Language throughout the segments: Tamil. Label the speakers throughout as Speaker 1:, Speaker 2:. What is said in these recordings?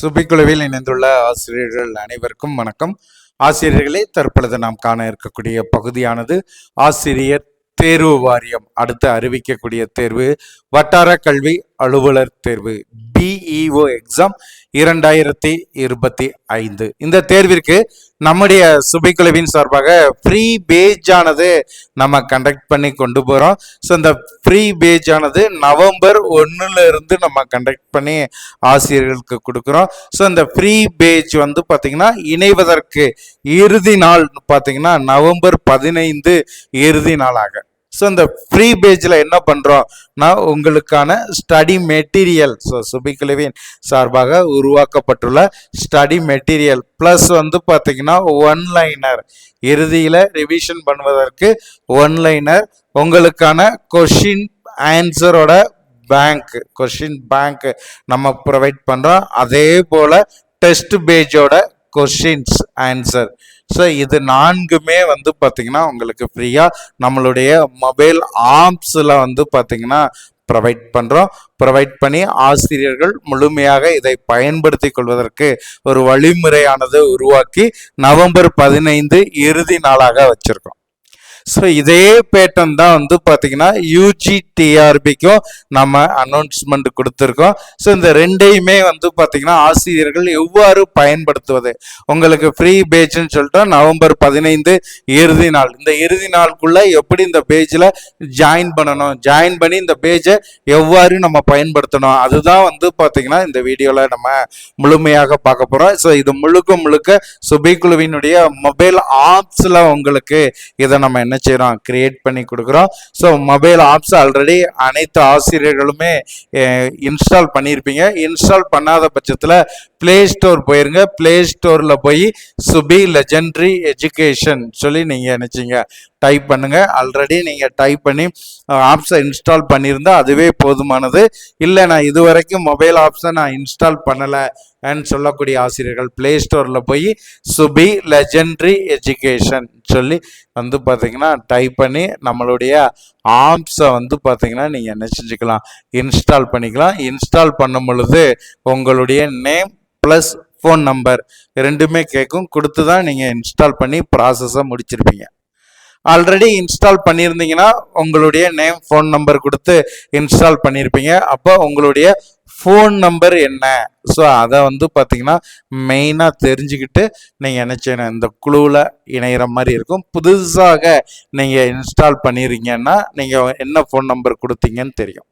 Speaker 1: சுபிக்குழுவில் இணைந்துள்ள ஆசிரியர்கள் அனைவருக்கும் வணக்கம். ஆசிரியர்களே தற்பொழுது நாம் காண இருக்கக்கூடிய பகுதியானது ஆசிரியர் தேர்வு வாரியம். அடுத்து அறிவிக்கக்கூடிய தேர்வு வட்டார கல்வி அலுவலர் தேர்வு பிஇஓ எக்ஸாம் இரண்டாயிரத்தி இருபத்தி ஐந்து. இந்த தேர்விற்கு நம்முடைய சுபைக்குழுவின் சார்பாக ஃப்ரீ பேஜானது நம்ம கண்டக்ட் பண்ணி கொண்டு போகிறோம் ஸோ இந்த ஃப்ரீ பேஜ் ஆனது நவம்பர் ஒன்றுல இருந்து நம்ம கண்டக்ட் பண்ணி ஆசிரியர்களுக்கு கொடுக்குறோம். ஸோ இந்த ஃப்ரீ பேஜ் வந்து பார்த்திங்கன்னா இணைவதற்கு இறுதி நாள் பார்த்தீங்கன்னா நவம்பர் பதினைந்து இறுதி நாளாக. ஸோ இந்த ஃப்ரீ பேஜில் என்ன பண்ணுறோம்னா உங்களுக்கான ஸ்டடி மெட்டீரியல் ஸோ சுபிக்குழுவின் சார்பாக உருவாக்கப்பட்டுள்ள ஸ்டடி மெட்டீரியல் ப்ளஸ் வந்து பார்த்தீங்கன்னா ஒன்லைனர் இறுதியில் ரிவிஷன் பண்ணுவதற்கு ஒன்லைனர் உங்களுக்கான கொஷின் ஆன்சரோட பேங்க் கொஷின் பேங்க் நம்ம ப்ரொவைட் பண்ணுறோம் அதே போல் டெஸ்ட் பேஜோட கொஷின்ஸ் ஆன்சர் ஸோ இது நான்குமே வந்து பார்த்தீங்கன்னா உங்களுக்கு ஃப்ரீயாக நம்மளுடைய மொபைல் ஆப்ஸில் வந்து பார்த்திங்கன்னா ப்ரொவைட் பண்ணுறோம் ப்ரொவைட் பண்ணி ஆசிரியர்கள் முழுமையாக இதை பயன்படுத்தி கொள்வதற்கு ஒரு வழிமுறையானது உருவாக்கி நவம்பர் பதினைந்து இறுதி நாளாக வச்சுருக்கோம். ஸோ இதே பேட்டன் தான் வந்து பார்த்தீங்கன்னா யூஜி டிஆர்பிக்கும் நம்ம அனௌன்ஸ்மெண்ட் கொடுத்துருக்கோம். ஸோ இந்த ரெண்டையுமே வந்து பார்த்தீங்கன்னா ஆசிரியர்கள் எவ்வாறு பயன்படுத்துவது? உங்களுக்கு ஃப்ரீ பேஜ்னு சொல்லிட்டு நவம்பர் பதினைந்து இறுதி நாள். இந்த இறுதி நாளுக்குள்ள எப்படி இந்த பேஜில் ஜாயின் பண்ணணும்? ஜாயின் பண்ணி இந்த பேஜை எவ்வாறு நம்ம பயன்படுத்தணும்? அதுதான் வந்து பார்த்தீங்கன்னா இந்த வீடியோவில் நம்ம முழுமையாக பார்க்க போகிறோம் ஸோ இது முழுக்க முழுக்க சுபிக்குழுவினுடைய மொபைல் ஆப்ஸில் உங்களுக்கு இதை நம்ம என்ன செய்கிறோம் கிரியேட் பண்ணி கொடுக்குறோம். ஸோ மொபைல் ஆப்ஸ் ஆல்ரெடி அனைத்து ஆசிரியர்களுமே இன்ஸ்டால் பண்ணியிருப்பீங்க. இன்ஸ்டால் பண்ணாத பட்சத்தில் ப்ளே ஸ்டோர் போயிருங்க. ப்ளே ஸ்டோரில் போய் சுபி லெஜெண்ட்ரி எஜுகேஷன் சொல்லி நீங்கள் நினச்சிங்க. டைப் பண்ணுங்கள் ஆல்ரெடி நீங்கள் டைப் பண்ணி ஆப்ஸை இன்ஸ்டால் பண்ணியிருந்தால் அதுவே போதுமானது. இல்லை நான் இது வரைக்கும் மொபைல் ஆப்ஸை நான் இன்ஸ்டால் பண்ணலை. அண்ட் சொல்லக்கூடிய ஆசிரியர்கள் ப்ளே ஸ்டோரில் போய் சுபி லெஜெண்ட்ரி எஜுகேஷன் சொல்லி வந்து பார்த்தீங்கன்னா டைப் பண்ணி நம்மளுடைய ஆப்ஸை வந்து பார்த்தீங்கன்னா நீங்கள் என்ன செஞ்சுக்கலாம் இன்ஸ்டால் பண்ணிக்கலாம். இன்ஸ்டால் பண்ணும் பொழுது உங்களுடைய நேம் ப்ளஸ் ஃபோன் நம்பர் ரெண்டுமே கேட்கும் கொடுத்து தான் நீங்கள் இன்ஸ்டால் பண்ணி ப்ராசஸை முடிச்சிருப்பீங்க. ஆல்ரெடி இன்ஸ்டால் பண்ணியிருந்தீங்கன்னா உங்களுடைய நேம் ஃபோன் நம்பர் கொடுத்து இன்ஸ்டால் பண்ணியிருப்பீங்க. அப்போ உங்களுடைய ஃபோன் நம்பர் என்ன? ஸோ அதை வந்து பார்த்தீங்கன்னா மெயினாக தெரிஞ்சுக்கிட்டு நீங்கள் என்ன செய்யணும் இந்த குழுவில் இணையிற மாதிரி இருக்கும். புதுசாக நீங்கள் இன்ஸ்டால் பண்ணிடுறீங்கன்னா நீங்கள் என்ன ஃபோன் நம்பர் கொடுத்தீங்கன்னு தெரியும்.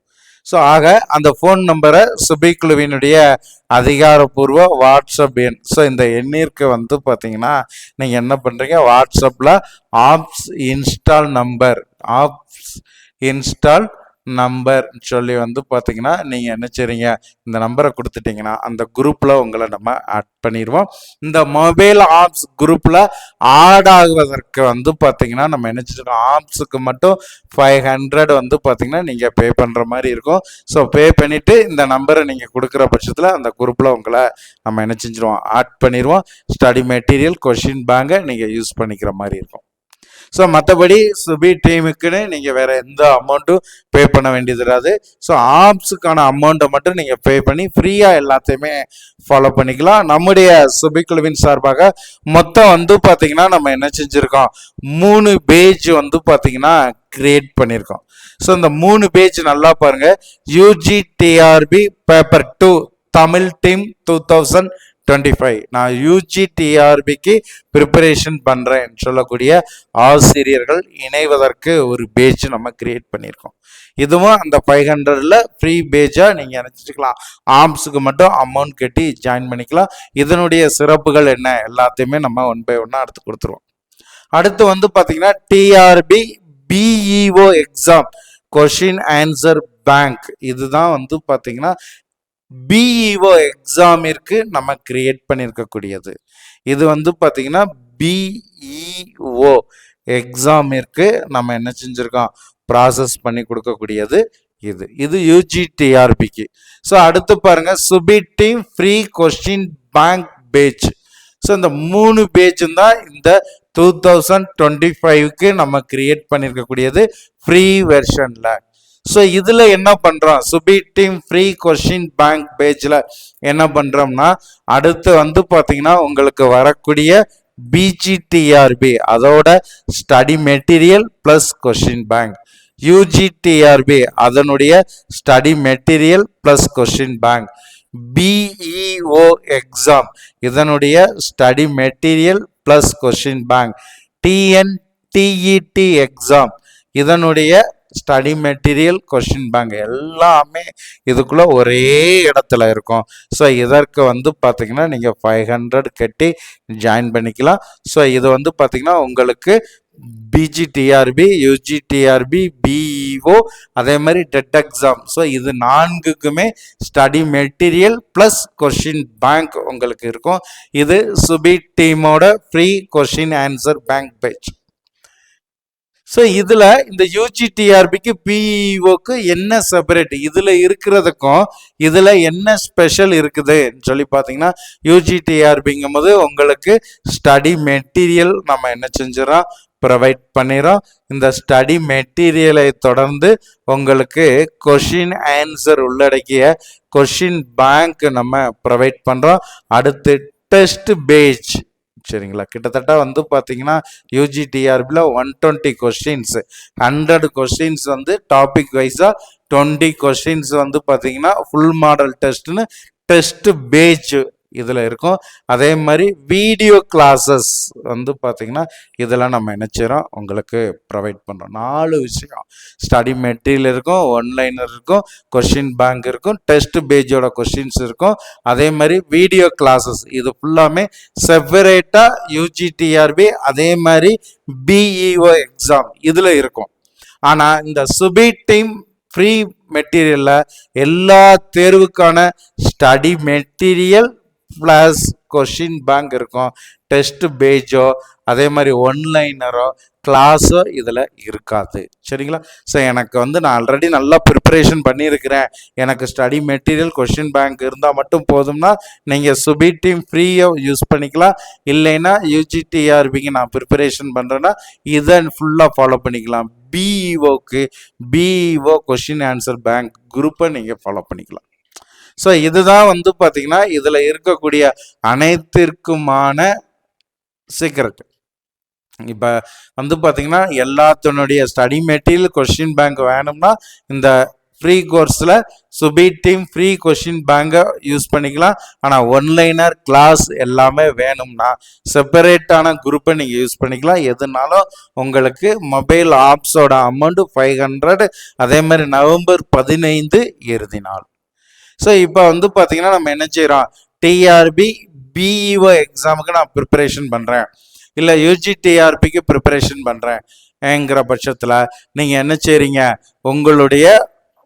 Speaker 1: ஸோ ஆக அந்த ஃபோன் நம்பரை சுபி குழுவினுடைய அதிகாரப்பூர்வ வாட்ஸ்அப் எண். ஸோ இந்த எண்ணிற்கு வந்து பார்த்தீங்கன்னா நீங்கள் என்ன பண்ணுறீங்க வாட்ஸ்அப்பில் apps install number apps install number சொல்லி வந்து பார்த்தீங்கன்னா நீங்கள் என்ன செய்றீங்க? இந்த நம்பரை கொடுத்துட்டிங்கன்னா அந்த குரூப்பில் உங்களை நம்ம ஆட் பண்ணிடுவோம். இந்த மொபைல் ஆப்ஸ் குரூப்பில் ஆட் ஆகுவதற்கு வந்து பார்த்தீங்கன்னா நம்ம என்ன செஞ்சிருக்கோம்? ஆப்ஸுக்கு மட்டும் ஃபைவ் ஹண்ட்ரட் வந்து பார்த்தீங்கன்னா நீங்கள் பே பண்ணுற மாதிரி இருக்கும். ஸோ பே பண்ணிவிட்டு இந்த நம்பரை நீங்கள் கொடுக்குற பட்சத்தில் அந்த குரூப்பில் உங்களை நம்ம என்ன செஞ்சிருவோம்? ஆட் பண்ணிடுவோம். ஸ்டடி மெட்டீரியல் கொஷின் பேங்கை நீங்கள் யூஸ் பண்ணிக்கிற மாதிரி இருக்கும். ஸோ மற்றபடி சுபி டீமுக்குன்னு நீங்கள் வேறு எந்த அமௌண்ட்டும் பே பண்ண வேண்டியது இராது. ஸோ ஆப்ஸுக்கான அமௌண்ட்டை மட்டும் நீங்கள் பே பண்ணி ஃப்ரீயாக எல்லாத்தையுமே ஃபாலோ பண்ணிக்கலாம். நம்முடைய சுபி குழுவின் சார்பாக மொத்தம் வந்து பார்த்தீங்கன்னா நம்ம என்ன செஞ்சுருக்கோம்? மூணு பேஜ் வந்து பார்த்தீங்கன்னா கிரியேட் பண்ணியிருக்கோம் ஸோ இந்த மூணு பேஜ் நல்லா பாருங்க. UG TRB paper two Tamil team two thousand twenty five நான் யூஜி டிஆர்பிக்கு ப்ரிப்பரேஷன் பண்ணுறேன் சொல்லக்கூடிய ஆசிரியர்கள் இணைவதற்கு ஒரு பேஜ் நம்ம கிரியேட் பண்ணியிருக்கோம். இதுவும் அந்த ஃபைவ் ஹண்ட்ரடில் ஃப்ரீ பேஜாக நீங்கள் நினச்சிக்கலாம் ஆர்ம்ஸுக்கு மட்டும் அமௌண்ட் கட்டி ஜாயின் பண்ணிக்கலாம். இதனுடைய சிறப்புகள் என்ன? எல்லாத்தையுமே நம்ம ஒன் பை ஒன்னாக எடுத்து கொடுத்துருவோம். அடுத்து வந்து பார்த்தீங்கன்னா TRB BEO exam question answer bank இதுதான் வந்து பார்த்தீங்கன்னா பிஇஓ எக்ஸாமிற்கு நம்ம கிரியேட் பண்ணியிருக்கக்கூடியது இது வந்து பார்த்தீங்கன்னா பிஇஓ எக்ஸாமிற்கு நம்ம என்ன செஞ்சுருக்கோம்? ப்ராசஸ் பண்ணி கொடுக்கக்கூடியது இது. இது யூஜி டிஆர்பிக்கு ஸோ அடுத்து பாருங்க சுபி team free question bank page so இந்த மூணு பேஜும் தான் இந்த டூ தௌசண்ட் டுவெண்ட்டி ஃபைவ்க்கு நம்ம கிரியேட் பண்ணியிருக்கக்கூடியது ஃப்ரீ வெர்ஷனில் ஸோ இதில் என்ன பண்ணுறோம் சுபி டீம் ஃப்ரீ கொஷின் பேங்க் பேஜில் என்ன பண்ணுறோம்னா அடுத்து வந்து பார்த்தீங்கன்னா உங்களுக்கு வரக்கூடிய பிஜிடிஆர்பி அதோட study material plus question bank UG TRB அதனுடைய study material plus question bank BEO exam இதனுடைய study material plus question bank TN TET exam இதனுடைய ஸ்டடி மெட்டீரியல் கொஷின் பேங்க் எல்லாமே இதுக்குள்ளே ஒரே இடத்துல இருக்கும். ஸோ இதற்கு வந்து பார்த்திங்கன்னா நீங்கள் ஃபைவ் ஹண்ட்ரட் கட்டி ஜாயின் பண்ணிக்கலாம். ஸோ இது வந்து பார்த்திங்கன்னா உங்களுக்கு பிஜிடிஆர்பி யூஜிடிஆர்பி பிஇஓ அதே மாதிரி டெட் எக்ஸாம் ஸோ இது நான்குக்குமே study material plus question bank உங்களுக்கு இருக்கும். இது சுபி டீமோட free question answer bank page so இதில் இந்த யூஜிடிஆர்பிக்கு பிஇஓக்கு என்ன செப்பரேட் இதில் இருக்கிறதுக்கும் இதில் என்ன ஸ்பெஷல் இருக்குதுன்னு சொல்லி பார்த்தீங்கன்னா யூஜிடிஆர்பிங்கும் போது உங்களுக்கு ஸ்டடி மெட்டீரியல் நம்ம என்ன செஞ்சிடறோம்? ப்ரொவைட் பண்ணிடுறோம். இந்த ஸ்டடி மெட்டீரியலை தொடர்ந்து உங்களுக்கு கொஷின் ஆன்சர் உள்ளடக்கிய கொஷின் பேங்க் நம்ம ப்ரொவைட் பண்ணுறோம் அடுத்து டெஸ்ட் பேஜ் சரிங்களா? கிட்டத்தட்ட வந்து பார்த்தீங்கன்னா யூஜிடிஆர்பியில் one twenty questions hundred questions வந்து டாபிக் வைஸாக டுவெண்ட்டி கொஸ்டின்ஸ் வந்து பார்த்தீங்கன்னா ஃபுல் மாடல் டெஸ்ட்னு டெஸ்ட் பேஜ் இதில் இருக்கும். அதே மாதிரி வீடியோ கிளாஸஸ் வந்து பார்த்தீங்கன்னா இதெல்லாம் நம்ம நினச்சிரோம் உங்களுக்கு ப்ரொவைட் பண்ணுறோம் நாலு விஷயம். ஸ்டடி மெட்டீரியல் இருக்கும் ஒன்லைனர் இருக்கும் கொஷின் பேங்க் இருக்கும் டெஸ்ட் பேஜோட கொஷின்ஸ் இருக்கும். அதே மாதிரி வீடியோ கிளாஸஸ் இது ஃபுல்லாமே செப்பரேட்டாக யூஜிடிஆர்பி அதே மாதிரி பிஇஓ எக்ஸாம் இதில் இருக்கும். ஆனால் இந்த சுபி டீம் ஃப்ரீ மெட்டீரியலில் எல்லா தேர்வுக்கான study material plus question bank இருக்கும். டெஸ்ட் பேஜோ அதே மாதிரி ஒன்லைனரோ கிளாஸோ இதில் இருக்காது. சரிங்களா? ஸோ எனக்கு வந்து நான் ஆல்ரெடி நல்லா ப்ரிப்பரேஷன் பண்ணியிருக்கிறேன். எனக்கு ஸ்டடி மெட்டீரியல் கொஷின் பேங்க் இருந்தால் மட்டும் போதும்னா நீங்கள் சுபி டீம் ஃப்ரீயாக யூஸ் பண்ணிக்கலாம். இல்லைன்னா யூஜிடிஆர்பிக்கு நான் ப்ரிப்பரேஷன் பண்ணுறேன்னா இதை ஃபுல்லாக ஃபாலோ பண்ணிக்கலாம். பிஇஓக்கு பிஇஓ கொஷின் ஆன்சர் பேங்க் குரூப்பை நீங்கள் ஃபாலோ பண்ணிக்கலாம். ஸோ இதுதான் வந்து பார்த்தீங்கன்னா இதில் இருக்கக்கூடிய அனைத்திற்குமான சீக்ரெட் இப்போ வந்து பார்த்தீங்கன்னா எல்லாத்தினுடைய ஸ்டடி மெட்டீரியல் கொஷின் பேங்க் வேணும்னா இந்த ஃப்ரீ கோர்ஸில் சுபி டீம் ஃப்ரீ கொஷின் பேங்கை யூஸ் பண்ணிக்கலாம். ஆனால் ஒன்லைனர் கிளாஸ் எல்லாமே வேணும்னா செப்பரேட்டான குரூப்பை நீங்கள் யூஸ் பண்ணிக்கலாம். எதுனாலும் உங்களுக்கு மொபைல் ஆப்ஸோட அமௌண்ட்டு ஃபைவ் ஹண்ட்ரட் அதே மாதிரி நவம்பர் பதினைந்து இறுதி நாள் ஸோ இப்போ வந்து பார்த்தீங்கன்னா நம்ம என்ன செய்கிறோம் டிஆர்பி பிஇஓ எக்ஸாமுக்கு நான் ப்ரிப்பரேஷன் பண்ணுறேன் இல்லை யூஜி டிஆர்பிக்கு ப்ரிப்பரேஷன் பண்ணுறேன்ங்கிற பட்சத்தில் நீங்கள் என்ன செய்கிறீங்க உங்களுடைய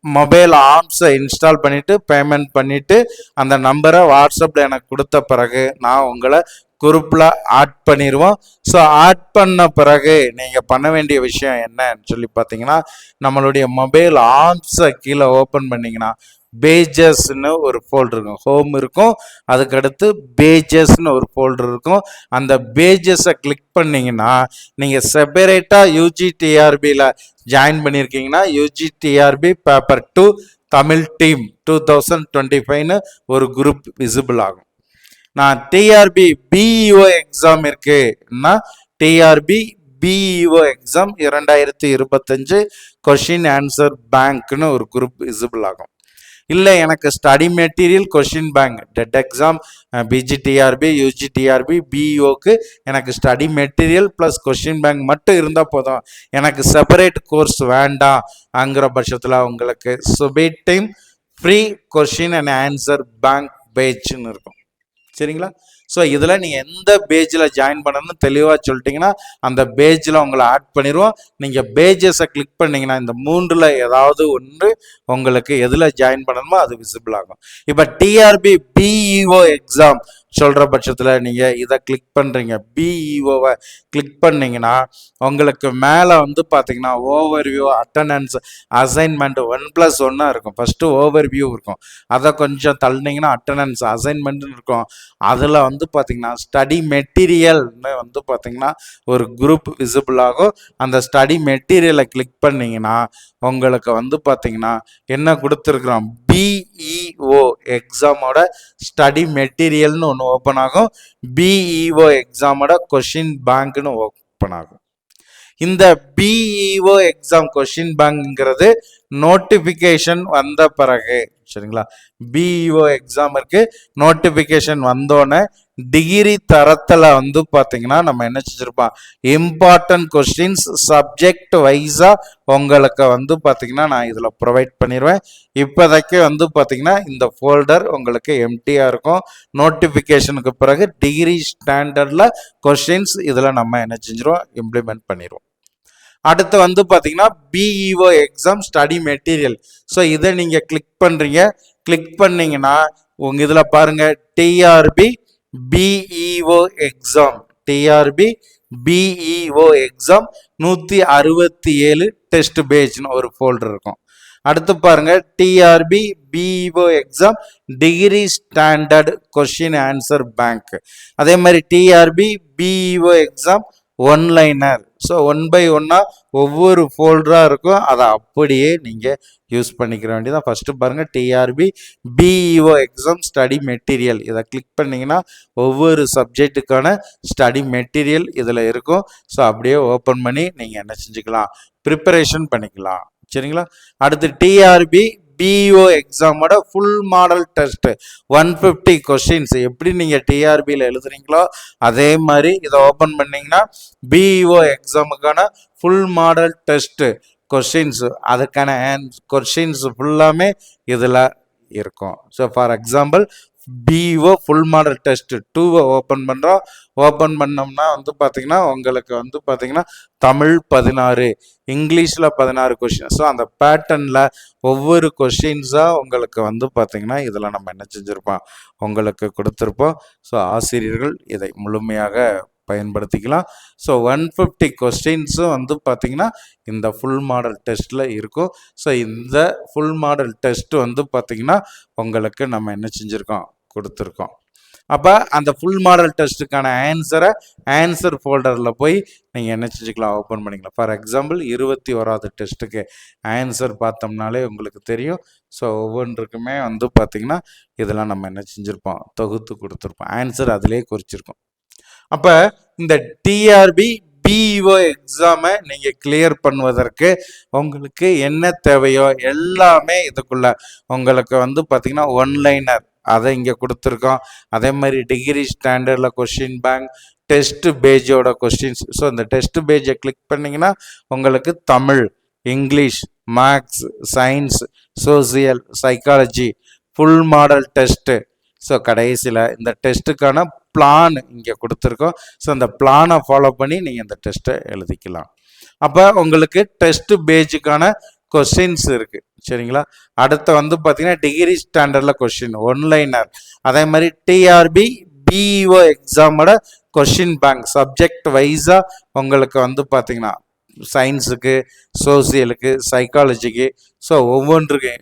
Speaker 1: மொபைல் ஆப்ஸை இன்ஸ்டால் பண்ணிவிட்டு பேமெண்ட் பண்ணிவிட்டு அந்த நம்பரை வாட்ஸ்அப்பில் எனக்கு கொடுத்த பிறகு நான் உங்களை குரூப்பில் ஆட் பண்ணிடுவோம் ஸோ ஆட் பண்ண பிறகு நீங்கள் பண்ண வேண்டிய விஷயம் என்னன்னு சொல்லி பார்த்தீங்கன்னா நம்மளுடைய மொபைல் ஆப்ஸை கீழே ஓப்பன் பண்ணிங்கன்னா பேஜஸ்ன்னு ஒரு ஃபோல்டர் இருக்கும். ஹோம் இருக்கும். அதுக்கடுத்து பேஜஸ்ன்னு ஒரு ஃபோல்டர் இருக்கும். அந்த பேஜஸை கிளிக் பண்ணிங்கன்னா நீங்கள் செப்பரேட்டாக யூஜிடிஆர்பியில் join பண்ணியிருக்கீங்கன்னா UG TRB paper two Tamil team two thousand twenty ஃபைவ்னு ஒரு குரூப் விசிபிள் ஆகும். நான் டிஆர்பி பிஇஓ எக்ஸாம் இருக்குன்னா டிஆர்பி பிஇஓ எக்ஸாம் இரண்டாயிரத்தி இருபத்தஞ்சு கொஷின் ஆன்சர் பேங்க்னு ஒரு குரூப் விசிபிள் ஆகும். இல்லை எனக்கு study material question bank TET exam PG TRB UG TRB பிஇஓக்கு எனக்கு study material plus question bank மட்டும் இருந்தால் போதும். எனக்கு செப்பரேட் கோர்ஸ் வேண்டாம் அங்கிற பட்சத்தில் உங்களுக்கு சுபீட் time free question and answer bank பேஜ்னு இருக்கும். சரிங்களா? ஸோ இதில் நீங்கள் எந்த பேஜில் ஜாயின் பண்ணணும்னு தெளிவாக சொல்லிட்டீங்கன்னா அந்த பேஜில் உங்களை ஆட் பண்ணிடுவோம் நீங்கள் பேஜஸை கிளிக் பண்ணிங்கன்னா இந்த மூன்றில் ஏதாவது ஒன்று உங்களுக்கு எதில் ஜாயின் பண்ணணுமோ அது விசிபிள் ஆகும். இப்போ டிஆர்பி பிஇஓ எக்ஸாம் சொல்கிற பட்சத்தில் நீங்கள் இதை கிளிக் பண்ணுறீங்க பிஇஓவை கிளிக் பண்ணிங்கன்னா உங்களுக்கு மேலே வந்து பார்த்தீங்கன்னா overview attendance assignment one plus ஒன்னாக இருக்கும். ஃபஸ்ட்டு ஓவர்வியூ இருக்கும். அதை கொஞ்சம் தள்ளினீங்கன்னா அட்டண்டன்ஸ் அசைன்மெண்ட்னு இருக்கும். அதில் வந்து வந்து பார்த்திங்கன்னா ஸ்டடி மெட்டீரியல்னு வந்து பார்த்தீங்கன்னா ஒரு குரூப் விசிபிள் ஆகும். அந்த ஸ்டடி மெட்டீரியலை கிளிக் பண்ணிங்கன்னா உங்களுக்கு வந்து பார்த்தீங்கன்னா என்ன கொடுத்துருக்குறோம்? பிஇஓ எக்ஸாமோட ஸ்டடி மெட்டீரியல்னு ஒன்று ஓப்பன் ஆகும். பிஇஓ எக்ஸாமோட கொஷின் பேங்க்னு ஓப்பன் ஆகும். இந்த பிஇஓ எக்ஸாம் கொஷின் பேங்க்ங்கிறது நோட்டிஃபிகேஷன் வந்த பிறகு சரிங்களா? பிஇஓ எக்ஸாம் இருக்கு. நோட்டிஃபிகேஷன் வந்தோடனே டிகிரி தரத்தில் வந்து பார்த்தீங்கன்னா நம்ம என்ன செஞ்சுருப்போம்? இம்பார்ட்டன்ட் கொஸ்டின்ஸ் சப்ஜெக்ட் வைஸாக உங்களுக்கு வந்து பார்த்தீங்கன்னா நான் இதில் ப்ரொவைட் பண்ணிடுவேன் இப்போதைக்கு வந்து பார்த்தீங்கன்னா இந்த ஃபோல்டர் உங்களுக்கு எம்டியாக இருக்கும். நோட்டிஃபிகேஷனுக்கு பிறகு டிகிரி ஸ்டாண்டர்டில் கொஸ்டின்ஸ் இதில் நம்ம என்ன செஞ்சிருவோம்? இம்ப்ளிமெண்ட் பண்ணிடுவோம் அடுத்து வந்து பார்த்தீங்கன்னா BEO exam study material so இதை நீங்கள் கிளிக் பண்ணுறீங்க கிளிக் பண்ணிங்கன்னா உங்கள் இதில் பாருங்கள் TRB BEO exam TRB BEO exam நூற்றி அறுபத்தி ஏழு டெஸ்ட் பேஜ்னு ஒரு ஃபோல்டர் இருக்கும். அடுத்து பாருங்க TRB BEO exam degree standard question answer bank அதே மாதிரி TRB BEO exam one liner so one by ஒன்னாக ஒவ்வொரு ஃபோல்டராக இருக்கும். அதை அப்படியே நீங்கள் யூஸ் பண்ணிக்கிற வேண்டியதான் ஃபஸ்ட்டு பாருங்கள் TRB BEO exam study material இதை கிளிக் பண்ணிங்கன்னா ஒவ்வொரு சப்ஜெக்ட்டுக்கான ஸ்டடி மெட்டீரியல் இதில் இருக்கும். ஸோ அப்படியே ஓப்பன் பண்ணி நீங்கள் என்ன செஞ்சுக்கலாம்? ப்ரிப்பரேஷன் பண்ணிக்கலாம். சரிங்களா? அடுத்து TRB BEO எக்ஸாமோட full model test one fifty questions எப்படி நீங்கள் டிஆர்பியில் எழுதுறீங்களோ அதே மாதிரி இதை ஓப்பன் பண்ணீங்கன்னா பிஇஓ எக்ஸாமுக்கான ஃபுல் மாடல் டெஸ்ட்டு கொஸ்டின்ஸ் அதுக்கான கொஸ்டின்ஸ் ஃபுல்லாமே இதில் இருக்கும். So for example BEO full model test டூவை ஓப்பன் பண்ணுறோம் ஓப்பன் பண்ணோம்னா வந்து பார்த்தீங்கன்னா உங்களுக்கு வந்து பார்த்தீங்கன்னா தமிழ் பதினாறு இங்கிலீஷில் பதினாறு கொஷின் ஸோ அந்த பேட்டர்னில் ஒவ்வொரு கொஷின்ஸாக உங்களுக்கு வந்து பார்த்திங்கன்னா இதில் நம்ம என்ன செஞ்சுருப்போம்? உங்களுக்கு கொடுத்துருப்போம். ஸோ ஆசிரியர்கள் இதை முழுமையாக பயன்படுத்திக்கலாம். ஸோ ஒன் ஃபிஃப்டி கொஸ்டின்ஸும் வந்து பார்த்தீங்கன்னா இந்த ஃபுல் மாடல் டெஸ்ட்டில் இருக்கும். ஸோ இந்த ஃபுல் மாடல் டெஸ்ட் வந்து பார்த்திங்கன்னா உங்களுக்கு நம்ம என்ன செஞ்சுருக்கோம்? கொடுத்துருக்கோம். அப்போ அந்த ஃபுல் மாடல் டெஸ்ட்டுக்கான ஆன்சரை ஆன்சர் ஃபோல்டரில் போய் நீங்கள் என்ன செஞ்சுக்கலாம்? ஓப்பன் பண்ணிக்கலாம். ஃபார் எக்ஸாம்பிள் இருபத்தி ஓராவது டெஸ்ட்டுக்கு ஆன்சர் பார்த்தோம்னாலே உங்களுக்கு தெரியும். ஸோ ஒவ்வொன்றுக்குமே வந்து பார்த்திங்கன்னா இதெல்லாம் நம்ம என்ன செஞ்சுருப்போம்? தொகுத்து கொடுத்துருப்போம். ஆன்சர் அதிலே குறிச்சிருக்கோம். அப்போ இந்த டிஆர்பி பிஇஓ எக்ஸாமை நீங்கள் கிளியர் பண்ணுவதற்கு உங்களுக்கு என்ன தேவையோ எல்லாமே இதுக்குள்ள. உங்களுக்கு வந்து பார்த்தீங்கன்னா ஒன்லைனர் அதை இங்கே கொடுத்துருக்கோம். அதே மாதிரி டிகிரி ஸ்டாண்டர்டில் கொஷின் பேங்க் டெஸ்ட் பேஜோட கொஸ்டின்ஸ் ஸோ இந்த டெஸ்ட் பேஜை கிளிக் பண்ணிங்கன்னா உங்களுக்கு Tamil English maths science social psychology full model test so கடைசியில் இந்த டெஸ்ட்டுக்கான பிளான் இங்கே கொடுத்துருக்கோம். ஸோ அந்த பிளானை ஃபாலோ பண்ணி நீங்கள் இந்த டெஸ்ட்டை எழுதிக்கலாம். அப்போ உங்களுக்கு டெஸ்ட்டு பேஜுக்கான கொஸ்டின்ஸ் இருக்குது சரிங்களா? அடுத்து வந்து பார்த்தீங்கன்னா டிகிரி ஸ்டாண்டர்டில் கொஸ்டின் ஒன்லைனர் அதே மாதிரி டிஆர்பி பிஇஓ எக்ஸாமோட கொஷின் பேங்க் சப்ஜெக்ட் வைஸாக உங்களுக்கு வந்து பார்த்தீங்கன்னா சயின்ஸுக்கு சோசியலுக்கு சைக்காலஜிக்கு ஸோ ஒவ்வொன்றுக்கு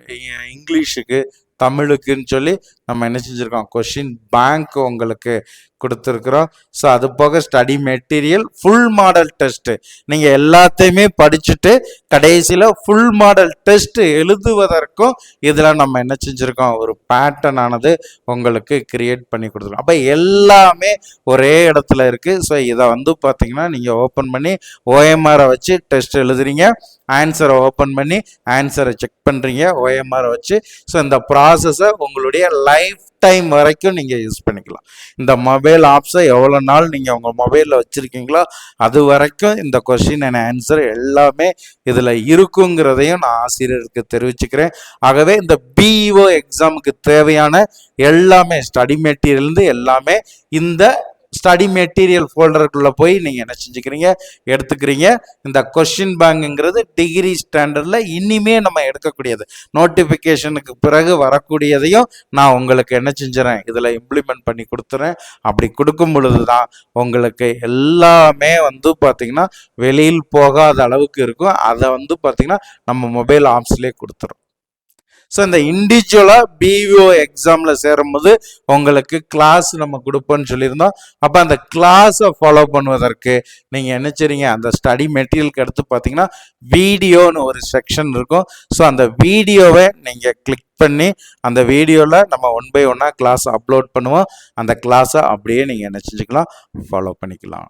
Speaker 1: இங்கிலீஷுக்கு தமிழுக்குன்னு சொல்லி நம்ம என்ன செஞ்சுருக்கோம்? கொஷின் பேங்க் உங்களுக்கு கொடுத்துருக்குறோம். ஸோ அது போக study material full model test நீங்கள் எல்லாத்தையுமே படிச்சுட்டு கடைசியில் ஃபுல் மாடல் டெஸ்ட்டு எழுதுவதற்கும் இதில் நம்ம என்ன செஞ்சுருக்கோம்? ஒரு பேட்டர்ன் ஆனது உங்களுக்கு கிரியேட் பண்ணி கொடுத்துருக்கோம். அப்போ எல்லாமே ஒரே இடத்துல இருக்குது ஸோ இதை வந்து பார்த்தீங்கன்னா நீங்கள் ஓப்பன் பண்ணி ஓஎம்ஆரை வச்சு டெஸ்ட் எழுதுறீங்க. ஆன்சரை ஓப்பன் பண்ணி ஆன்சரை செக் பண்ணுறீங்க ஓஎம்ஆரை வச்சு. ஸோ இந்த ப்ராசஸை உங்களுடைய லைஃப் லைஃப் டைம் வரைக்கும் நீங்கள் யூஸ் பண்ணிக்கலாம். இந்த மொபைல் ஆப்ஸை எவ்வளோ நாள் நீங்கள் உங்கள் மொபைலில் வச்சுருக்கீங்களோ அது வரைக்கும் இந்த கொஷின் அண்ட் ஆன்சர் எல்லாமே இதில் இருக்குங்கிறதையும் நான் ஆசிரியருக்கு தெரிவிச்சுக்கிறேன். ஆகவே இந்த பிஇஓ எக்ஸாமுக்கு தேவையான எல்லாமே ஸ்டடி மெட்டீரியல்ந்து எல்லாமே இந்த ஸ்டடி மெட்டீரியல் ஃபோல்டருக்குள்ளே போய் நீங்கள் என்ன செஞ்சுக்கிறீங்க? எடுத்துக்கிறீங்க. இந்த கொஷின் பேங்குங்கிறது டிகிரி ஸ்டாண்டர்டில் இனிமே நம்ம எடுக்கக்கூடியது. நோட்டிஃபிகேஷனுக்கு பிறகு வரக்கூடியதையும் நான் உங்களுக்கு என்ன செஞ்சுறேன்? இதில் இம்ப்ளிமெண்ட் பண்ணி கொடுத்துறேன். அப்படி கொடுக்கும் பொழுது தான் உங்களுக்கு எல்லாமே வந்து பார்த்திங்கன்னா வெளியில் போகாத அளவுக்கு இருக்கும். அதை வந்து பார்த்திங்கன்னா நம்ம மொபைல் ஆப்ஸ்லேயே கொடுத்துரும். ஸோ இந்த இண்டிவிஜுவலாக பிஓ எக்ஸாமில் சேரும்போது உங்களுக்கு கிளாஸ் நம்ம கொடுப்போம்னு சொல்லியிருந்தோம். அப்போ அந்த கிளாஸை ஃபாலோ பண்ணுவதற்கு நீங்கள் என்ன அந்த ஸ்டடி மெட்டீரியலுக்கு அடுத்து பார்த்தீங்கன்னா வீடியோன்னு ஒரு செக்ஷன் இருக்கும். ஸோ அந்த வீடியோவை நீங்கள் கிளிக் பண்ணி அந்த வீடியோவில் நம்ம ஒன் பை ஒன்னாக கிளாஸ் அப்லோட் பண்ணுவோம். அந்த கிளாஸை அப்படியே நீங்கள் என்ன செஞ்சுக்கலாம்? ஃபாலோ பண்ணிக்கலாம்.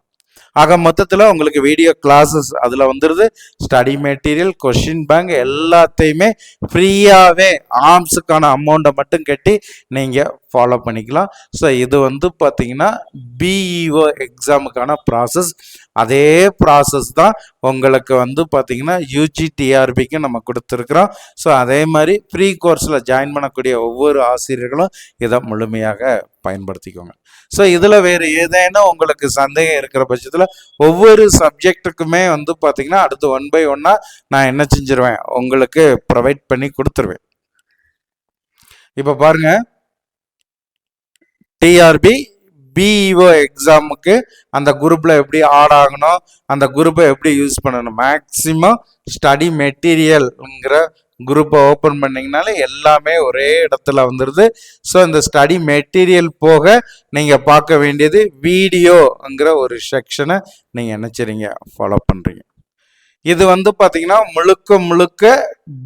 Speaker 1: ஆக மொத்தத்தில் உங்களுக்கு வீடியோ கிளாஸஸ் அதில் வந்துடுது ஸ்டடி மெட்டீரியல் கொஷின் பேங்க் எல்லாத்தையுமே ஃப்ரீயாகவே ஆர்ம்ஸுக்கான அமௌண்ட்டை மட்டும் கட்டி நீங்கள் ஃபாலோ பண்ணிக்கலாம். ஸோ இது வந்து பார்த்தீங்கன்னா பிஇஓ எக்ஸாமுக்கான ப்ராசஸ் அதே ப்ராசஸ் தான் உங்களுக்கு வந்து பார்த்தீங்கன்னா யூஜி டிஆர்பிக்கு நம்ம கொடுத்துருக்குறோம். ஸோ அதே மாதிரி ஃப்ரீ கோர்ஸில் ஜாயின் பண்ணக்கூடிய ஒவ்வொரு ஆசிரியர்களும் இதை முழுமையாக பயன்படுத்திக்கோங்க. ஸோ இதில் வேறு ஏதேனும் உங்களுக்கு சந்தேகம் இருக்கிற பட்சத்தில் ஒவ்வொரு சப்ஜெக்ட்டுக்குமே வந்து பார்த்திங்கன்னா அடுத்து ஒன் பை ஒன்னாக நான் என்ன செஞ்சிருவேன்? உங்களுக்கு ப்ரொவைட் பண்ணி கொடுத்துருவேன். இப்போ பாருங்க. டிஆர்பி பிஇஓ எக்ஸாமுக்கு அந்த குரூப்பில் எப்படி ஆட் ஆகணும்? அந்த குரூப்பை எப்படி யூஸ் பண்ணணும்? மேக்ஸிமம் ஸ்டடி மெட்டீரியல்ங்கிற குரூப்பை ஓப்பன் பண்ணிங்கனாலே எல்லாமே ஒரே இடத்துல வந்துடுது ஸோ இந்த ஸ்டடி மெட்டீரியல் போக நீங்கள் பார்க்க வேண்டியது வீடியோங்கிற ஒரு செக்ஷனை நீங்கள் என்ன ஃபாலோ பண்ணுறீங்க இது வந்து பார்த்தீங்கன்னா முழுக்க முழுக்க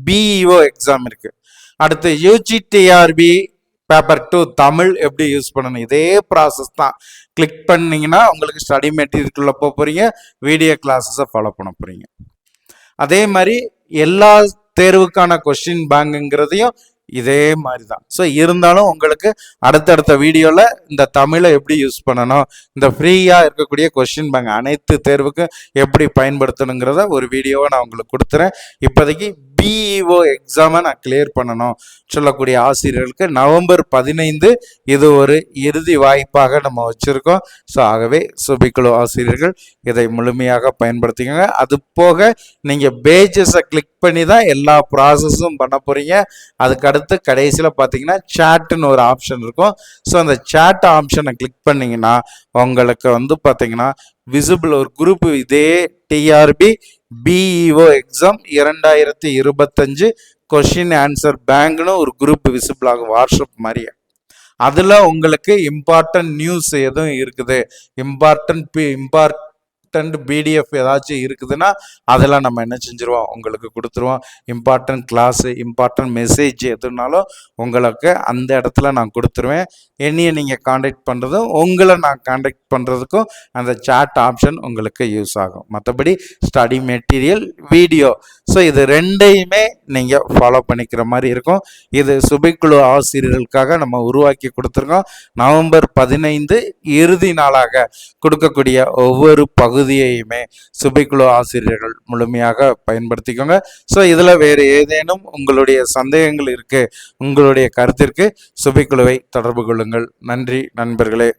Speaker 1: பிஇஓ எக்ஸாம் இருக்குது அடுத்து யூஜிடிஆர்பி பேப்பர் டூ தமிழ் எப்படி யூஸ் பண்ணணும்? இதே ப்ராசஸ் தான். கிளிக் பண்ணிங்கன்னா உங்களுக்கு ஸ்டடி மெட்டீரியல்குள்ளே போக போகிறீங்க வீடியோ கிளாஸஸை ஃபாலோ பண்ண போகிறீங்க அதே மாதிரி எல்லா தேர்வுக்கான கொஸ்டின் பேங்குங்கிறதையும் இதே மாதிரி தான் ஸோ இருந்தாலும் உங்களுக்கு அடுத்தடுத்த வீடியோவில் இந்த தமிழை எப்படி யூஸ் பண்ணணும் இந்த ஃப்ரீயாக இருக்கக்கூடிய கொஸ்டின் பேங்க் அனைத்து தேர்வுக்கும் எப்படி பயன்படுத்தணுங்கிறத ஒரு வீடியோவை நான் உங்களுக்கு கொடுத்துறேன். இப்போதைக்கு பிஇஓ எக்ஸாமை நான் கிளியர் பண்ணணும். சொல்லக்கூடிய ஆசிரியர்களுக்கு நவம்பர் பதினைந்து இது ஒரு இறுதி வாய்ப்பாக நம்ம வச்சுருக்கோம். ஸோ ஆகவே சுபிக்குழு ஆசிரியர்கள் இதை முழுமையாக பயன்படுத்திக்கோங்க. அது போக நீங்கள் பேஜஸை கிளிக் பண்ணி தான் எல்லா ப்ராசஸும் பண்ண போகிறீங்க அதுக்கு அடுத்து கடைசியில் பார்த்தீங்கன்னா சேட்டுன்னு ஒரு ஆப்ஷன் இருக்கும். ஸோ அந்த சேட் ஆப்ஷனை கிளிக் பண்ணிங்கன்னா உங்களுக்கு வந்து பார்த்தீங்கன்னா விசிபிள் ஒரு குரூப் இதே டிஆர்பி பிஇஓ எக்ஸாம் இரண்டாயிரத்தி இருபத்தஞ்சு கொஷின் ஆன்சர் பேங்க்னு ஒரு குரூப் விசிபிள் ஆகும் வாட்ஸ்அப் மாதிரியே. அதில் உங்களுக்கு இம்பார்ட்டன்ட் நியூஸ் எதுவும் இருக்குது? இம்பார்ட்டன்ட் பி இம்பார்ட்டன்ட் பிடிஎஃப் ஏதாச்சும் இருக்குதுன்னா அதெல்லாம் நம்ம என்ன செஞ்சுருவோம்? உங்களுக்கு கொடுத்துருவோம். இம்பார்ட்டன்ட் கிளாஸு இம்பார்ட்டன்ட் மெசேஜ் எதுனாலும் உங்களுக்கு அந்த இடத்துல நான் கொடுத்துருவேன். என்னையை நீங்கள் காண்டாக்ட் பண்ணுறதும் உங்களை நான் காண்டாக்ட் பண்ணுறதுக்கும் அந்த சாட் ஆப்ஷன் உங்களுக்கு யூஸ் ஆகும். மற்றபடி ஸ்டடி மெட்டீரியல் வீடியோ ஸோ இது ரெண்டையுமே நீங்கள் ஃபாலோ பண்ணிக்கிற மாதிரி இருக்கும். இது சுபைக்குழு ஆசிரியர்களுக்காக நம்ம உருவாக்கி கொடுத்துருக்கோம். நவம்பர் பதினைந்து இறுதி நாளாக கொடுக்கக்கூடிய ஒவ்வொரு பகுதியையுமே சுபைக்குழு ஆசிரியர்கள் முழுமையாக பயன்படுத்திக்கோங்க. ஸோ இதில் வேறு ஏதேனும் உங்களுடைய சந்தேகங்கள் இருக்குது உங்களுடைய கருத்திற்கு சுபைக்குழுவை தொடர்பு கொள்ளுங்கள். நன்றி நண்பர்களே.